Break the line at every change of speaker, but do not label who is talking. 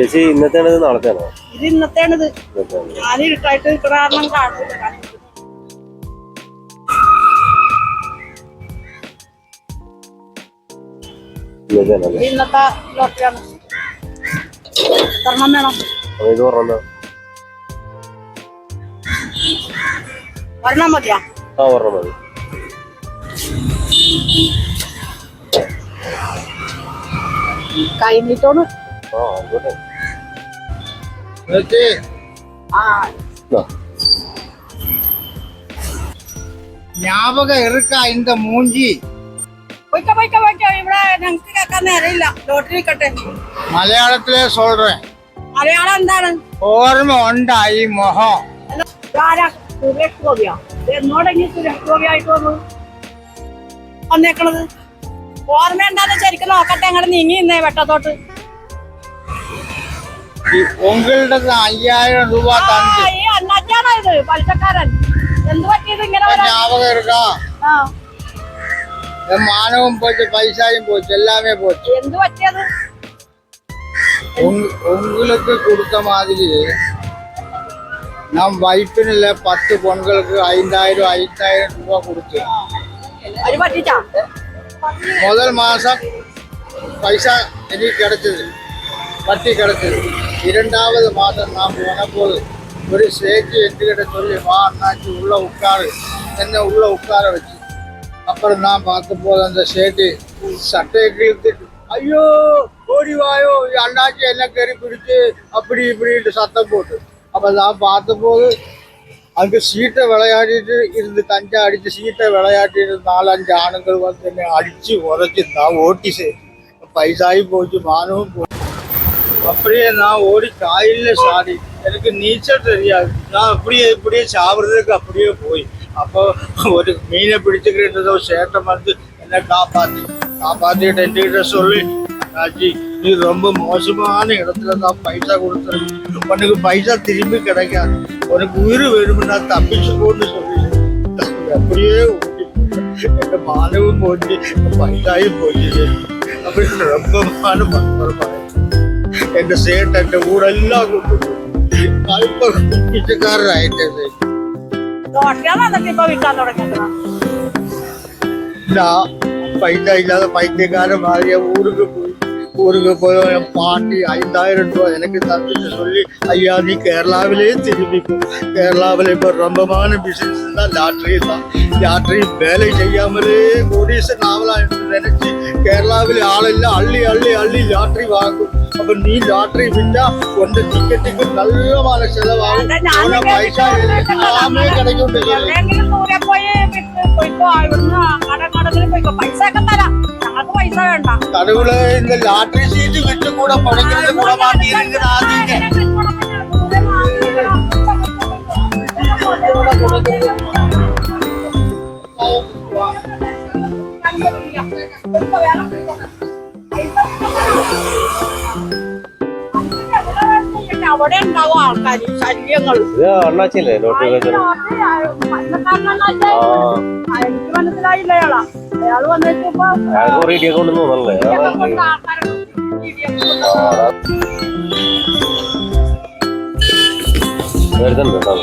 ചേച്ചി ഇന്നത്തേണത് ഇത് നാളത്തെയാണോ?
ഇത് ഇന്നത്തേണത് ഞാൻ ഇരുട്ടായിട്ട് നിൽക്കുന്ന കാരണം കാണുന്നില്ല. ഇന്നത്തെ ലോട്ടറിയാണ്. എത്രണ്ണം വേണം.
ഇത് പറഞ്ഞ
ഒരെണ്ണം മതിയാ?
ആ പറഞ്ഞ മതി. ആ ആയിക്കോട്ടെ
ആ
ആ,
ஞாபகம் இருக்கா இந்த மூஞ்சி
പോയിക്കോ പോയിക്കോ പോയിക്കോ ഇവിടെ ഞങ്ങൾക്ക് കേൾക്കാൻ നേരമില്ല ലോട്ടറി നിൽക്കട്ടെ
മലയാളത്തിലെ சொல்றேன்
മലയാളം എന്താണ്
ഓർമ്മ ഉണ്ടാ ഈ മുഖം
ഇതാരാ സുരേഷ് ഗോപിയാ ഇത് എന്നോടെങ്കിൽ സുരേഷ് ഗോപി ആയിട്ട് വന്നു വന്നേക്കണത് ഓർമ്മ എന്താന്ന് ശരിക്കും നോക്കട്ടെ ഞങ്ങൾ നീങ്ങി ഇന്നേ വെട്ടത്തോട്ട്
അയ്യായിരം രൂപ
ഇത്?
മാനവും പോച്ച് പൈസയും പോച്ച് എല്ലാമേ പോച്ച്
എന്ത് പറ്റിയത്?
കൊടുത്ത മാതിരി നാം വൈഫിനില്ല പത്ത് പെൺകൾക്ക് അയ്യായിരം അയ്യായിരം
രൂപ കൊടുത്തു.
മുതൽ മാസം പൈസ എനിക്ക് കിടച്ചത് പട്ടി കിടച്ചത്. இரண்டாவது மாதம் நாம் போன ஒரு சேர்த்து எட்டுக்கிட்ட சொல்லி வா அண்ணாச்சி உள்ளே உட்காரு. என்ன உள்ளே உட்கார வச்சு? அப்புறம் நான் பார்த்த போது அந்த சேட்டு சட்டையை கிழித்துட்டு ஐயோ ஓடி வாயோ அண்ணாச்சி என்ன கறி பிடிச்சு அப்படி இப்படின்ட்டு சத்தம் போட்டு. அப்போ நான் பார்த்தபோது அங்கே சீட்டை விளையாடிட்டு இருந்து தஞ்சை அடித்து சீட்டை விளையாடிட்டு நாலஞ்சு ஆணுங்கள் வந்து என்னை அடித்து உரைச்சு தான் ஓட்டி சே பைசாயும் போச்சு மானமும் போச்சு. அப்படியே நான் ஓடி காயில சாடி. எனக்கு நீச்சல் தெரியாது. நான் அப்படியே இப்படியே சாப்பிட்றதுக்கு அப்படியே போய். அப்போ ஒரு மீனை பிடிச்சுக்கிட்டு சேட்டை வந்து என்னை காப்பாத்தி. காப்பாத்திட்டு என்கிட்ட சொல்லி அண்ணாச்சி நீ ரொம்ப மோசமான இடத்துல தான் பைசா கொடுத்துருக்கு உனக்கு பைசா திரும்பி கிடைக்காது. உனக்கு உயிர் வேணும்னா தப்பிச்சுக்கோன்னு சொல்லி. அப்படியே ஓடி போய் மானவும் போச்சு பைசாயும் போச்சு அப்படி ரொம்ப மான എന്റെ സേട്ട് എന്റെ കൂടെ എല്ലാം
കൊണ്ടുപോകും അല്പ പിച്ചക്കാരനായി എന്റെ സേട്ട്
ഇല്ല പൈസ ഇല്ലാതെ പൈസക്കാരൻ ഭാര്യ ഊരുക്ക് പോയി. ഊരുക്ക് പോയ പാട്ടി ஐந்தாயிரம் ரூபாய் எனக்கு தந்துட்டு சொல்லி ஐயா நீ கேரளாவிலே திரும்பிக்கும் கேரளாவில் இப்போ ரொம்பமான பிசினஸ் தான் லாட்ரி தான் லாட்ரி வேலை செய்யாமலே கோடீசன் ஆகலாம் என்று நினைச்சு கேரளாவில் ஆளில்ல அள்ளி அள்ளி அள்ளி லாட்ரி வாங்கும் അപ്പൊ
നീ ലോട്ടറി വിറ്റ കൊണ്ട് ടിക്കറ്റിക്ക് നല്ല പോലെ ചെലവാകും. പൈസ
എല്ലാമേ ഇന്ന് ലോട്ടറി സീറ്റ് വിട്ടും കൂടെ പണിക്കുന്നത് ഗുണമാക്കിയിരിക്കുന്ന ആദ്യം
അവിടെ ഉണ്ടാവും ആൾക്കാർ ശല്യങ്ങൾ.
ഇത് അണ്ണാച്ചില്ലേ വെച്ചത്
എനിക്ക് മനസ്സിലായില്ല അയാളാ. അയാൾ വന്നിട്ട് ഇപ്പൊ
ഇടിയൊക്കെ കൊണ്ടെന്ന് തോന്നല്ലേ?
ആൾക്കാരെ
വരുന്നുണ്ട്.